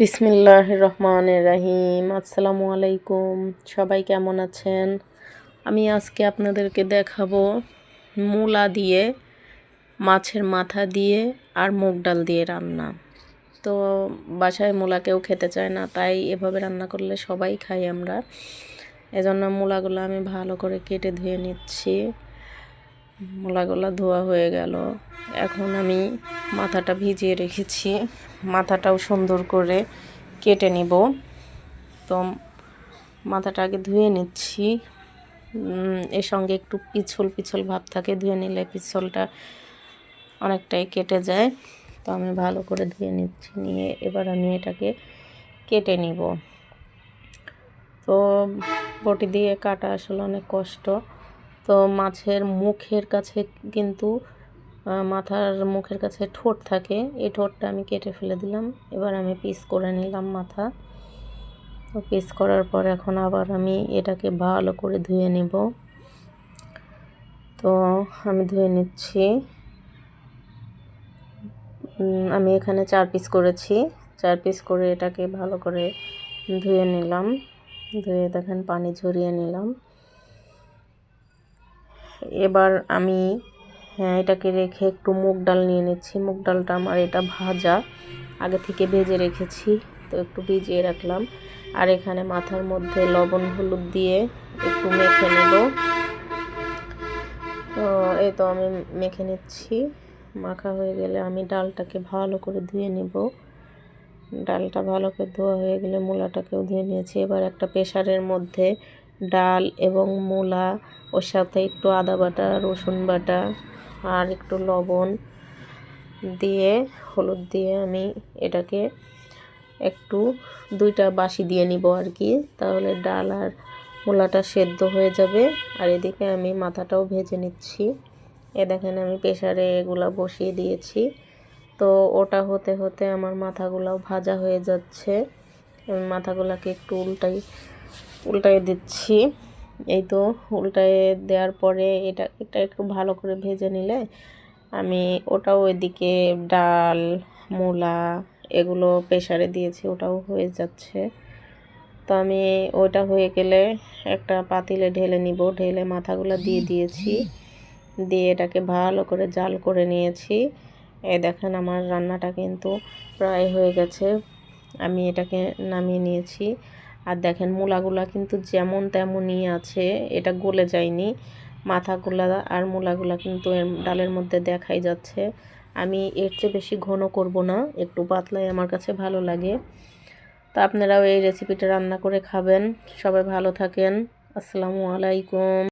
বিসমিল্লাহ রহমান রাহিম। আসসালামু আলাইকুম। সবাই কেমন আছেন? আমি আজকে আপনাদেরকে দেখাবো মূলা দিয়ে, মাছের মাথা দিয়ে আর মুগ ডাল দিয়ে রান্না। তো বাসায় মূলা কেউ খেতে চায় না, তাই এভাবে রান্না করলে সবাই খাই আমরা। এজন্য মূলাগুলো আমি ভালো করে কেটে ধুয়ে নিচ্ছি। মূলাগুলো ধোয়া হয়ে গেল। এখন আমি মাথাটা ভিজিয়ে রেখেছি। মাথাটাও সুন্দর করে কেটে নিব। তো মাথাটা আগে ধুয়ে নিচ্ছি। এর সঙ্গে একটু পিছল পিছল ভাব থাকে, ধুয়ে নিলে পিছলটা অনেকটাই কেটে যায়। তো আমি ভালো করে ধুয়ে নিচ্ছি, নিয়ে এবার আমি এটাকে কেটে নিব। তো বটি দিয়ে কাটা আসলে অনেক কষ্ট। তো মাছের মুখের কাছে কিন্তু মাথার মুখের কাছে ঠোঁট থাকে। এই ঠোঁটটা আমি কেটে ফেলে দিলাম। এবার আমি পিস করে নিলাম মাথা। তো পিস করার পর এখন আবার আমি এটাকে ভালো করে ধুয়ে নিব। তো আমি ধুয়ে নিচ্ছি। আমি এখানে চার পিস করেছি। চার পিস করে এটাকে ভালো করে ধুয়ে নিলাম। ধুয়ে দেখেন পানি ঝরিয়ে নিলাম। এবার আমি হ্যাঁ এটাকে রেখে একটু মুগ ডাল নিয়ে নিচ্ছি। মুগ ডালটা আমার এটা ভাজা। আগে থেকে ভেজে রেখেছি, তো একটু ভিজিয়ে রাখলাম। আর এখানে মাথার মধ্যে লবণ, হলুদ দিয়ে একটু মেখে নেব। তো এই তো আমি মেখে নিচ্ছি। মাখা হয়ে গেলে আমি ডালটাকে ভালো করে ধুয়ে নেব। ডালটা ভালো করে ধোয়া হয়ে গেলে মূলাটাকেও ধুয়ে নিয়েছি। এবার একটা প্রেশারের মধ্যে ডাল এবং মূলা ওর সাথে একটু আদা বাটা, রসুন বাটা আর একটু লবণ দিয়ে, হলুদ দিয়ে আমি এটাকে একটু দুইটা বাসি দিয়ে নিব আর কি। তাহলে ডাল আর মূলাটা সেদ্ধ হয়ে যাবে। আর এদিকে আমি মাথাটাও ভেজে নিচ্ছি। এ দেখেন আমি প্রেশারে এগুলা বসিয়ে দিয়েছি। তো ওটা হতে হতে আমার মাথাগুলাও ভাজা হয়ে যাচ্ছে। মাথাগুলাকে একটু উল্টাই উল্টাই দিচ্ছি। এই তো উল্টায় দেওয়ার পরে এটা এটা একটু ভালো করে ভেজে নিলে আমি ওটাও এদিকে ডাল, মূলা এগুলো প্রেশারে দিয়েছি, ওটাও হয়ে যাচ্ছে। তো আমি ওইটা হয়ে গেলে একটা পাতিলে ঢেলে নিব, ঢেলে মাথাগুলো দিয়ে দিয়েছি। দিয়ে এটাকে ভালো করে জাল করে নিয়েছি। এ দেখেন আমার রান্নাটা কিন্তু প্রায় হয়ে গেছে। আমি এটাকে নামিয়ে নিয়েছি। আর দেখেন মূলাগুলা কিন্তু যেমন তেমনই আছে, এটা গলে যায়নি। মাথাগুলা আর মূলাগুলা কিন্তু ডালের মধ্যে দেখাই যাচ্ছে। আমি এর চেয়ে বেশি ঘন করব না, একটু পাতলাই আমার কাছে ভালো লাগে। তা আপনারাও এই রেসিপিটা রান্না করে খাবেন। সবাই ভালো থাকেন। আসসালামু আলাইকুম।